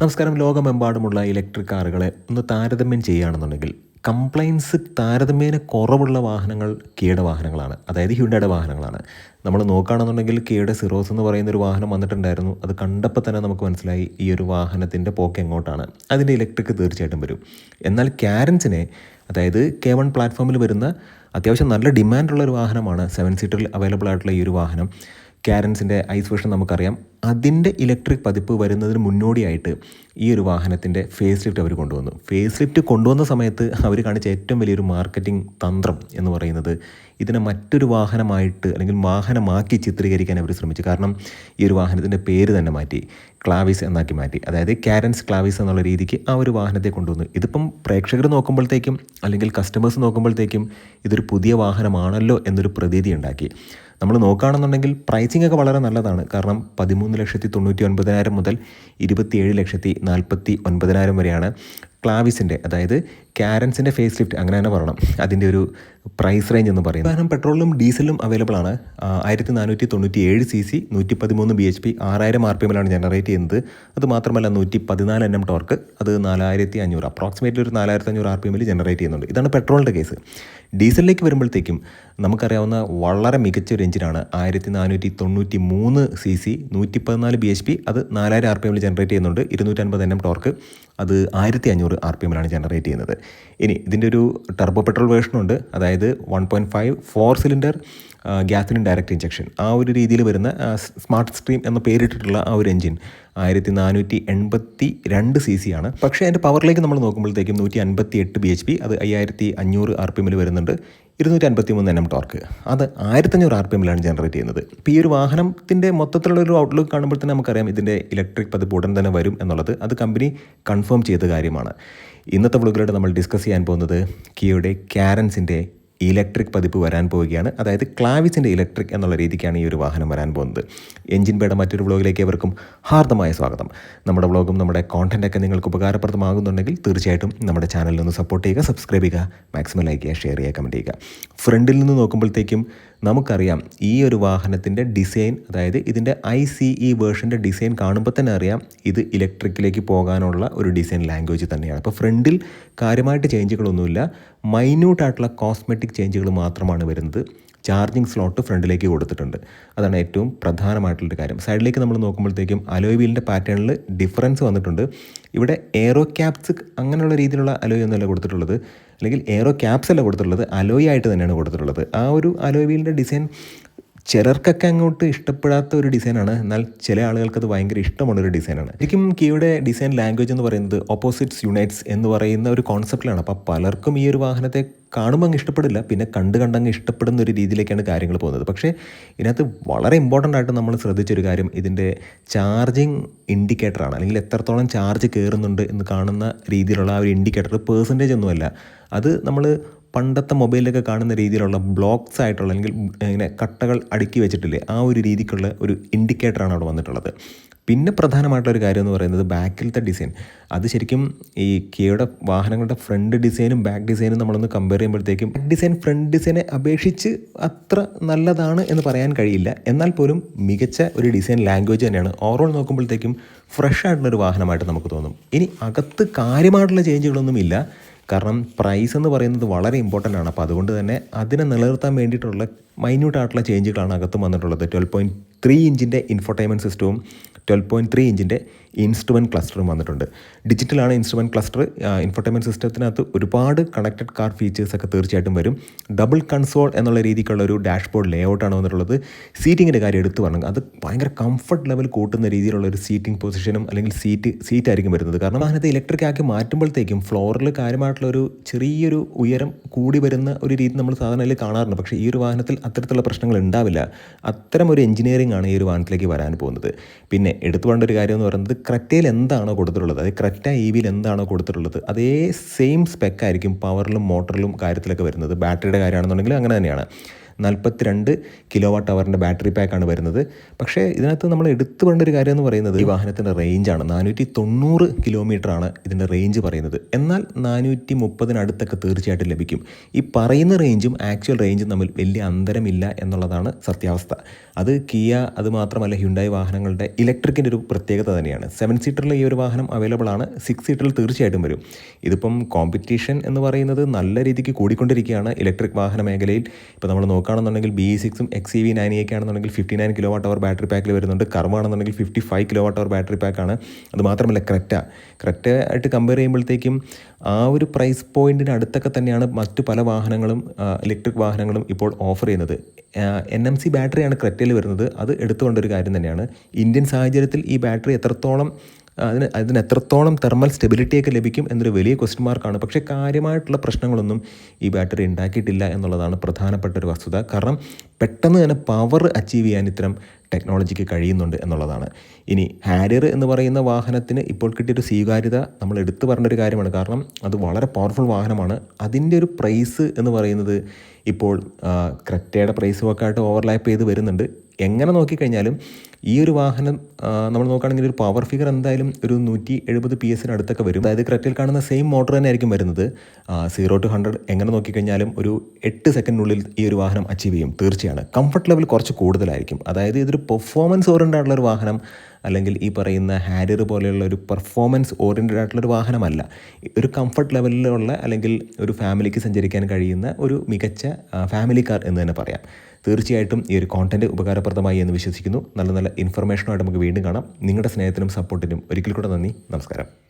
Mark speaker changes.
Speaker 1: നമസ്കാരം. ലോകമെമ്പാടുമുള്ള ഇലക്ട്രിക് കാറുകളെ ഒന്ന് താരതമ്യം ചെയ്യുകയാണെന്നുണ്ടെങ്കിൽ കംപ്ലൈൻസ് താരതമ്യേന കുറവുള്ള വാഹനങ്ങൾ കിയയുടെ വാഹനങ്ങളാണ്. അതായത് ഹ്യുണ്ടയുടെ വാഹനങ്ങളാണ്. നമ്മൾ നോക്കുകയാണെന്നുണ്ടെങ്കിൽ കിയയുടെ സിറോസ് എന്ന് പറയുന്ന ഒരു വാഹനം വന്നിട്ടുണ്ടായിരുന്നു. അത് കണ്ടപ്പോൾ തന്നെ നമുക്ക് മനസ്സിലായി ഈ ഒരു വാഹനത്തിന്റെ പോക്ക് എങ്ങോട്ടാണ്. അതിന്റെ ഇലക്ട്രിക് തീർച്ചയായിട്ടും വരും. എന്നാൽ ക്യാരൻസിനെ അതായത് കെ വൺ പ്ലാറ്റ്ഫോമിൽ വരുന്ന അത്യാവശ്യം നല്ല ഡിമാൻഡുള്ള ഒരു വാഹനമാണ് സെവൻ സീറ്ററിൽ അവൈലബിൾ ആയിട്ടുള്ള ഈ ഒരു വാഹനം. ക്യാരൻസിന്റെ ഐസ് വേർഷൻ നമുക്കറിയാം. അതിന്റെ ഇലക്ട്രിക് പതിപ്പ് വരുന്നതിന് മുന്നോടിയായിട്ട് ഈ ഒരു വാഹനത്തിന്റെ ഫേസ് ലിഫ്റ്റ് അവർ കൊണ്ടുവന്നു. ഫേസ് ലിഫ്റ്റ് കൊണ്ടുവന്ന സമയത്ത് അവർ കാണിച്ച ഏറ്റവും വലിയൊരു മാർക്കറ്റിംഗ് തന്ത്രം എന്ന് പറയുന്നത് ഇതിനെ മറ്റൊരു വാഹനമായിട്ട് അല്ലെങ്കിൽ വാഹനമാക്കി ചിത്രീകരിക്കാൻ അവർ ശ്രമിച്ചു. കാരണം ഈ ഒരു വാഹനത്തിന്റെ പേര് തന്നെ മാറ്റി ക്ലാവിസ് എന്നാക്കി മാറ്റി. അതായത് ക്യാരൻസ് ക്ലാവിസ് എന്നുള്ള രീതിക്ക് ആ ഒരു വാഹനത്തെ കൊണ്ടുവന്നു. ഇതിപ്പം പ്രേക്ഷകർ നോക്കുമ്പോഴത്തേക്കും അല്ലെങ്കിൽ കസ്റ്റമേഴ്സ് നോക്കുമ്പോഴത്തേക്കും ഇതൊരു പുതിയ വാഹനമാണല്ലോ എന്നൊരു പ്രതീതി ഉണ്ടാക്കി. നമ്മൾ നോക്കുകയാണെന്നുണ്ടെങ്കിൽ പ്രൈസിംഗ് ഒക്കെ വളരെ നല്ലതാണ്. കാരണം പതിമൂന്ന് ലക്ഷത്തി തൊണ്ണൂറ്റി ഒൻപതിനായിരം മുതൽ ഇരുപത്തിയേഴ് ലക്ഷത്തി നാൽപ്പത്തി ഒൻപതിനായിരം വരെയാണ് ക്ലാവിസിന്റെ അതായത് ക്യാരൻസിന്റെ ഫേസ് ലിഫ്റ്റ് അങ്ങനെ തന്നെ പറയണം. അതിന്റെ ഒരു പ്രൈസ് റേഞ്ച് എന്ന് പറയുന്നത്. കാരണം പെട്രോളിലും ഡീസലും അവൈലബിൾ ആണ്. ആയിരത്തി നാനൂറ്റി തൊണ്ണൂറ്റി ഏഴ് സി സി നൂറ്റി പതിമൂന്ന് ബി എച്ച് പി ആറായിരം ആർ പി എമ്മിലാണ് ജനറേറ്റ് ചെയ്യുന്നത്. അത് മാത്രമല്ല നൂറ്റി പതിനാല് എൻ എം ടോർക്ക് അത് നാലായിരത്തി അഞ്ഞൂറ് അപ്രോക്സിമേറ്റ്ലി ഒരു നാലായിരത്തി അഞ്ഞൂറ് ആർ പി എമ്മിൽ ജനറേറ്റ് ചെയ്യുന്നുണ്ട്. ഇതാണ് പെട്രോളിന്റെ കേസ് ഡീസലിലേക്ക് വരുമ്പോഴത്തേക്കും നമുക്കറിയാവുന്ന വളരെ മികച്ച ഒരു എഞ്ചിനാണ് ആയിരത്തി നാനൂറ്റി തൊണ്ണൂറ്റി മൂന്ന് സി സി നൂറ്റി പതിനാല് ബി എച്ച് പി അത് നാലായിരം ആർ പി എമ്മിൽ ജനറേറ്റ് ചെയ്യുന്നുണ്ട്. ഇരുന്നൂറ്റൻപത് എൻ എം ടോർക്ക് അത് ആയിരത്തി അഞ്ഞൂറ് ആർ പി എമ്മിലാണ് ജനറേറ്റ് ചെയ്യുന്നത്. ഇനി ഇതിന്റെ ഒരു ടർബോ പെട്രോൾ വേർഷനുണ്ട് അതായത് one point five four cylinder gasoline direct injection ആ ഒരു രീതിയിൽ വരുന്ന സ്മാർട്ട് സ്ട്രീം എന്ന പേരിട്ടിട്ടുള്ള ആ ഒരു എഞ്ചിൻ ആയിരത്തി നാനൂറ്റി എൺപത്തി രണ്ട് സി സി ആണ്. പക്ഷേ അതിന്റെ പവറിലേക്ക് നമ്മൾ നോക്കുമ്പോഴത്തേക്കും നൂറ്റി അൻപത്തി എട്ട് ബി എച്ച് പി അത് അയ്യായിരത്തി അഞ്ഞൂറ് ആർ പി എമ്മിൽ വരുന്നുണ്ട്. ഇരുന്നൂറ്റി അൻപത്തി മൂന്ന് എൻ എം ടോർക്ക് അത് ആയിരത്തഞ്ഞൂറ് ആർ പി എമ്മിലാണ് ജനറേറ്റ് ചെയ്യുന്നത്. ഇപ്പോൾ ഈ ഒരു വാഹനത്തിന്റെ മൊത്തത്തിലുള്ള ഒരു ഔട്ട്ലുക്ക് കാണുമ്പോൾ തന്നെ നമുക്കറിയാം ഇതിന്റെ ഇലക്ട്രിക് പതിപ്പ് ഉടൻ തന്നെ വരും എന്നുള്ളത്. അത് കമ്പനി കൺഫേം ചെയ്ത കാര്യമാണ്. ഇന്നത്തെ വ്ളോഗിലൂടെ നമ്മൾ ഡിസ്കസ് ചെയ്യാൻ പോകുന്നത് കിയോയുടെ ക്യാരൻസിന്റെ ഇലക്ട്രിക് പതിപ്പ് വരാൻ പോവുകയാണ്. അതായത് ക്ലാവിസിന്റെ ഇലക്ട്രിക് എന്നുള്ള രീതിക്കാണ് ഈ ഒരു വാഹനം വരാൻ പോകുന്നത്. എഞ്ചിൻ പേടെ മറ്റൊരു വ്ളോഗിലേക്ക് അവർക്കും ഹാർദമായ സ്വാഗതം. നമ്മുടെ വ്ളോഗും നമ്മുടെ കോണ്ടന്റൊക്കെ നിങ്ങൾക്ക് ഉപകാരപ്രദമാകുന്നുണ്ടെങ്കിൽ തീർച്ചയായിട്ടും നമ്മുടെ ചാനലിൽ ഒന്ന് സപ്പോർട്ട് ചെയ്യുക സബ്സ്ക്രൈബ് ചെയ്യുക മാക്സിമം ലൈക്ക് ചെയ്യുക ഷെയർ ചെയ്യുക കമന്റ് ചെയ്യുക. ഫ്രണ്ടിൽ നിന്ന് നോക്കുമ്പോഴത്തേക്കും നമുക്കറിയാം ഈ ഒരു വാഹനത്തിന്റെ ഡിസൈൻ അതായത് ഇതിന്റെ ഐ സി ഇ വേർഷന്റെ ഡിസൈൻ കാണുമ്പോൾ തന്നെ അറിയാം ഇത് ഇലക്ട്രിക്കിലേക്ക് പോകാനുള്ള ഒരു ഡിസൈൻ ലാംഗ്വേജ് തന്നെയാണ്. അപ്പോൾ ഫ്രണ്ടിൽ കാര്യമായിട്ട് ചേഞ്ചുകളൊന്നുമില്ല. മൈന്യൂട്ടായിട്ടുള്ള കോസ്മെറ്റിക് ചേഞ്ചുകൾ മാത്രമാണ് വരുന്നത്. ചാർജിങ് സ്ലോട്ട് ഫ്രണ്ടിലേക്ക് കൊടുത്തിട്ടുണ്ട്. അതാണ് ഏറ്റവും പ്രധാനമായിട്ടുള്ളൊരു കാര്യം. സൈഡിലേക്ക് നമ്മൾ നോക്കുമ്പോഴത്തേക്കും അലോയ് വീലിന്റെ പാറ്റേണിൽ ഡിഫറൻസ് വന്നിട്ടുണ്ട്. ഇവിടെ എയറോ ക്യാപ്സ് അങ്ങനെയുള്ള രീതിയിലുള്ള അലോയ് ഒന്നുമല്ല കൊടുത്തിട്ടുള്ളത്. അല്ലെങ്കിൽ എയറോ ക്യാപ്സ് അല്ല കൊടുത്തിട്ടുള്ളത് അലോയ് ആയിട്ട് തന്നെയാണ് കൊടുത്തിട്ടുള്ളത്. ആ ഒരു അലോയ് വീലിന്റെ ഡിസൈൻ ചിലർക്കൊക്കെ അങ്ങോട്ട് ഇഷ്ടപ്പെടാത്ത ഒരു ഡിസൈനാണ്. എന്നാൽ ചില ആളുകൾക്ക് അത് ഭയങ്കര ഇഷ്ടമുള്ളൊരു ഡിസൈനാണ്. ശരിക്കും കിയുടെ ഡിസൈൻ ലാംഗ്വേജ് എന്ന് പറയുന്നത് ഓപ്പോസിറ്റ്സ് യുണൈറ്റ്സ് എന്ന് പറയുന്ന ഒരു കോൺസെപ്റ്റിലാണ് അപ്പോൾ പലർക്കും ഈ ഒരു വാഹനത്തെ കാണുമ്പോൾ അങ്ങ് ഇഷ്ടപ്പെടില്ല. പിന്നെ കണ്ട് കണ്ടങ്ങ് ഇഷ്ടപ്പെടുന്ന ഒരു രീതിയിലേക്കാണ് കാര്യങ്ങൾ പോകുന്നത്. പക്ഷേ ഇതിനകത്ത് വളരെ ഇമ്പോർട്ടന്റ് ആയിട്ട് നമ്മൾ ശ്രദ്ധിച്ചൊരു കാര്യം ഇതിന്റെ ചാർജിങ് ഇൻഡിക്കേറ്ററാണ് അല്ലെങ്കിൽ എത്രത്തോളം ചാർജ് കയറുന്നുണ്ട് എന്ന് കാണുന്ന രീതിയിലുള്ള ആ ഒരു ഇൻഡിക്കേറ്റർ പേഴ്സന്റേജ് ഒന്നുമല്ല. അത് നമ്മൾ പണ്ടത്തെ മൊബൈലിലൊക്കെ കാണുന്ന രീതിയിലുള്ള ബ്ലോക്സ് ആയിട്ടുള്ള അല്ലെങ്കിൽ ഇങ്ങനെ കട്ടകൾ അടുക്കി വെച്ചിട്ടില്ലേ ആ ഒരു രീതിക്കുള്ള ഒരു ഇൻഡിക്കേറ്ററാണ് അവിടെ വന്നിട്ടുള്ളത്. പിന്നെ പ്രധാനമായിട്ടൊരു കാര്യം എന്ന് പറയുന്നത് ബാക്കിലത്തെ ഡിസൈൻ. അത് ശരിക്കും ഈ കിയയുടെ വാഹനങ്ങളുടെ ഫ്രണ്ട് ഡിസൈനും ബാക്ക് ഡിസൈനും നമ്മളൊന്ന് കമ്പയർ ചെയ്യുമ്പോഴത്തേക്കും ഡിസൈൻ ഫ്രണ്ട് ഡിസൈനെ അപേക്ഷിച്ച് അത്ര നല്ലതാണ് എന്ന് പറയാൻ കഴിയില്ല. എന്നാൽ പോലും മികച്ച ഒരു ഡിസൈൻ ലാംഗ്വേജ് തന്നെയാണ്. ഓവറോൾ നോക്കുമ്പോഴത്തേക്കും ഫ്രഷ് ആയിട്ടുള്ളൊരു വാഹനമായിട്ട് നമുക്ക് തോന്നും. ഇനി അകത്ത് കാര്യമായിട്ടുള്ള ചേഞ്ചുകളൊന്നും ഇല്ല കാരണം പ്രൈസ് എന്ന് പറയുന്നത് വളരെ ഇമ്പോർട്ടന്റ് ആണ്. അപ്പോൾ അതുകൊണ്ട് തന്നെ അതിനെ നിലനിർത്താൻ വേണ്ടിയിട്ടുള്ള മൈന്യൂട്ട് ആയിട്ടുള്ള ചേഞ്ചുകളാണ് അകത്തും വന്നിട്ടുള്ളത്. ട്വൽവ് പോയിന്റ് ത്രീ ഇഞ്ചിന്റെ ഇൻഫോർടൈൻമെന്റ് സിസ്റ്റവും ട്വൽവ് പോയിന്റ് ത്രീ ഇഞ്ചിന്റെ ഇൻസ്ട്രുമെന്റ് ക്ലസ്റ്ററും വന്നിട്ടുണ്ട്. ഡിജിറ്റലാണ് ഇൻസ്ട്രുമെന്റ് ക്ലസ്റ്റർ ഇൻഫോർടൈൻമെന്റ് സിസ്റ്റത്തിനകത്ത് ഒരുപാട് കണക്റ്റഡ് കാർ ഫീച്ചേഴ്സൊക്കെ തീർച്ചയായിട്ടും വരും. ഡബിൾ കൺസോൾ എന്നുള്ള രീതിക്കുള്ള ഒരു ഡാഷ്ബോർഡ് ലേ ഔട്ടാണ് വന്നിട്ടുള്ളത്. സീറ്റിങ്ങിന്റെ കാര്യം എടുത്തു പറഞ്ഞു അത് ഭയങ്കര കംഫർട്ട് ലെവൽ കൂട്ടുന്ന രീതിയിലുള്ള ഒരു സീറ്റിംഗ് പൊസിഷനും അല്ലെങ്കിൽ സീറ്റ് സീറ്റ് ആയിരിക്കും വരുന്നത്. കാരണം വാഹനത്തെ ഇലക്ട്രിക് ആക്കി മാറ്റുമ്പോഴത്തേക്കും ഫ്ലോറിൽ കാര്യമായിട്ടുള്ള ഒരു ചെറിയൊരു ഉയരം കൂടി വരുന്ന ഒരു രീതി നമ്മൾ സാധാരണയിൽ കാണാറുണ്ട്. പക്ഷേ ഈ ഒരു വാഹനത്തിൽ അത്തരത്തിലുള്ള പ്രശ്നങ്ങൾ ഉണ്ടാവില്ല. അത്തരം ഒരു എഞ്ചിനീയറിംഗ് ആണ് ഈ ഒരു വാഹനത്തിലേക്ക് വരാൻ പോകുന്നത്. പിന്നെ എടുത്തു വേണ്ട ഒരു കാര്യം എന്ന് പറയുന്നത് ക്രറ്റയിൽ എന്താണോ കൊടുത്തിട്ടുള്ളത് അതായത് ക്രറ്റ ഇ വിയിൽ എന്താണോ കൊടുത്തിട്ടുള്ളത് അതേ സെയിം സ്പെക്കായിരിക്കും പവറിലും മോട്ടറിലും കാര്യത്തിലൊക്കെ വരുന്നത്. ബാറ്ററിയുടെ കാര്യമാണെന്നുണ്ടെങ്കിൽ അങ്ങനെ തന്നെയാണ്. നാൽപ്പത്തിരണ്ട് കിലോ വാട്ട് അവറിന്റെ ബാറ്ററി പാക്കാണ് വരുന്നത്. പക്ഷേ ഇതിനകത്ത് നമ്മൾ എടുത്തു പറയേണ്ട ഒരു കാര്യം എന്ന് പറയുന്നത് ഈ വാഹനത്തിന്റെ റേഞ്ചാണ് നാനൂറ്റി തൊണ്ണൂറ് കിലോമീറ്ററാണ് ഇതിന്റെ റേഞ്ച് പറയുന്നത്. എന്നാൽ നാനൂറ്റി മുപ്പതിനടുത്തൊക്കെ തീർച്ചയായിട്ടും ലഭിക്കും. ഈ പറയുന്ന റേഞ്ചും ആക്ച്വൽ റേഞ്ചും തമ്മിൽ വലിയ അന്തരമില്ല എന്നുള്ളതാണ് സത്യാവസ്ഥ. അത് കിയ അത് മാത്രമല്ല ഹ്യുണ്ടായി വാഹനങ്ങളുടെ ഇലക്ട്രിക്കിന്റെ ഒരു പ്രത്യേകത തന്നെയാണ്. സെവൻ സീറ്ററിൽ ഈ ഒരു വാഹനം അവൈലബിൾ ആണ്. സിക്സ് സീറ്ററിൽ തീർച്ചയായിട്ടും വരും. ഇതിപ്പം കോമ്പറ്റീഷൻ എന്ന് പറയുന്നത് നല്ല രീതിക്ക് കൂടിക്കൊണ്ടിരിക്കുകയാണ് ഇലക്ട്രിക് വാഹന മേഖലയിൽ. ഇപ്പോൾ നമ്മൾ നോക്കുകയാണെന്നുണ്ടെങ്കിൽ ബി സിക്സും എക്സ് ഇ വി നയൻ ഒക്കെ ആണെന്നുണ്ടെങ്കിൽ fifty nine kilowatt hour battery പാക്കിൽ വരുന്നുണ്ട്. കർമ്മാണെന്നുണ്ടെങ്കിൽ fifty five kilowatt hour battery പാക്കാണ് അത് മാത്രമല്ല ക്രെറ്റ ക്രെറ്റ ആയിട്ട് കമ്പയർ ചെയ്യുമ്പോഴത്തേക്കും ആ ഒരു പ്രൈസ് പോയിന്റിന് അടുത്തൊക്കെ തന്നെയാണ് മറ്റ് പല വാഹനങ്ങളും ഇലക്ട്രിക് വാഹനങ്ങളും ഇപ്പോൾ ഓഫർ ചെയ്യുന്നത്. എൻ എം സി ബാറ്ററിയാണ് ക്രെറ്റയിൽ വരുന്നത്. അത് എടുത്തുകൊണ്ടൊരു കാര്യം തന്നെയാണ്. ഇന്ത്യൻ സാഹചര്യത്തിൽ ഈ ബാറ്ററി എത്രത്തോളം അതിന് അതിന് എത്രത്തോളം തെർമൽ സ്റ്റെബിലിറ്റിയൊക്കെ ലഭിക്കും എന്നൊരു വലിയ ക്വസ്റ്റ്യൻ മാർക്കാണ് പക്ഷേ കാര്യമായിട്ടുള്ള പ്രശ്നങ്ങളൊന്നും ഈ ബാറ്ററി ഉണ്ടാക്കിയിട്ടില്ല എന്നുള്ളതാണ് പ്രധാനപ്പെട്ട ഒരു വസ്തുത. കാരണം പെട്ടെന്ന് തന്നെ പവർ അച്ചീവ് ചെയ്യാൻ ഇത്തരം ടെക്നോളജിക്ക് കഴിയുന്നുണ്ട് എന്നുള്ളതാണ്. ഇനി ഹാരിയർ എന്ന് പറയുന്ന വാഹനത്തിന് ഇപ്പോൾ കിട്ടിയൊരു സ്വീകാര്യത നമ്മൾ എടുത്തു പറഞ്ഞ ഒരു കാര്യമാണ്. കാരണം അത് വളരെ പവർഫുൾ വാഹനമാണ്. അതിന്റെ ഒരു പ്രൈസ് എന്ന് പറയുന്നത് ഇപ്പോൾ ക്രെറ്റയുടെ പ്രൈസും ഒക്കെ ആയിട്ട് ഓവർലാപ്പ് ചെയ്ത് വരുന്നുണ്ട്. എങ്ങനെ നോക്കിക്കഴിഞ്ഞാലും ഈ ഒരു വാഹനം നമ്മൾ നോക്കുകയാണെങ്കിൽ ഒരു പവർ ഫിഗർ എന്തായാലും ഒരു നൂറ്റി എഴുപത് പി എസിന് അടുത്തൊക്കെ വരും. അതായത് ക്രെറ്റയിൽ കാണുന്ന സെയിം മോട്ടർ തന്നെ ആയിരിക്കും വരുന്നത് സീറോ ടു ഹൺഡ്രഡ് എങ്ങനെ നോക്കിക്കഴിഞ്ഞാലും ഒരു എട്ട് സെക്കൻഡിനുള്ളിൽ ഈ ഒരു വാഹനം അച്ചീവ് ചെയ്യും. തീർച്ചയാണ്. കംഫർട്ട് ലെവൽ കുറച്ച് കൂടുതലായിരിക്കും. അതായത് ഇതൊരു പെർഫോമൻസ് ഓറിയന്റഡ് ആയിട്ടുള്ള ഒരു വാഹനം അല്ലെങ്കിൽ ഈ പറയുന്ന ഹാരിയർ പോലെയുള്ള ഒരു പെർഫോമൻസ് ഓറിയന്റഡ് ആയിട്ടുള്ള ഒരു വാഹനമല്ല. ഒരു കംഫർട്ട് ലെവലിലുള്ള അല്ലെങ്കിൽ ഒരു ഫാമിലിക്ക് സഞ്ചരിക്കാൻ കഴിയുന്ന ഒരു മികച്ച ഫാമിലി കാർ എന്ന് തന്നെ പറയാം. തീർച്ചയായിട്ടും ഈ ഒരു കോണ്ടന്റ് ഉപകാരപ്രദമായി എന്ന് വിശ്വസിക്കുന്നു. നല്ല നല്ല ഇൻഫർമേഷനുമായിട്ട് നമുക്ക് വീണ്ടും കാണാം. നിങ്ങളുടെ സ്നേഹത്തിനും സപ്പോർട്ടിനും ഒരിക്കൽ കൂടെ നന്ദി. നമസ്കാരം.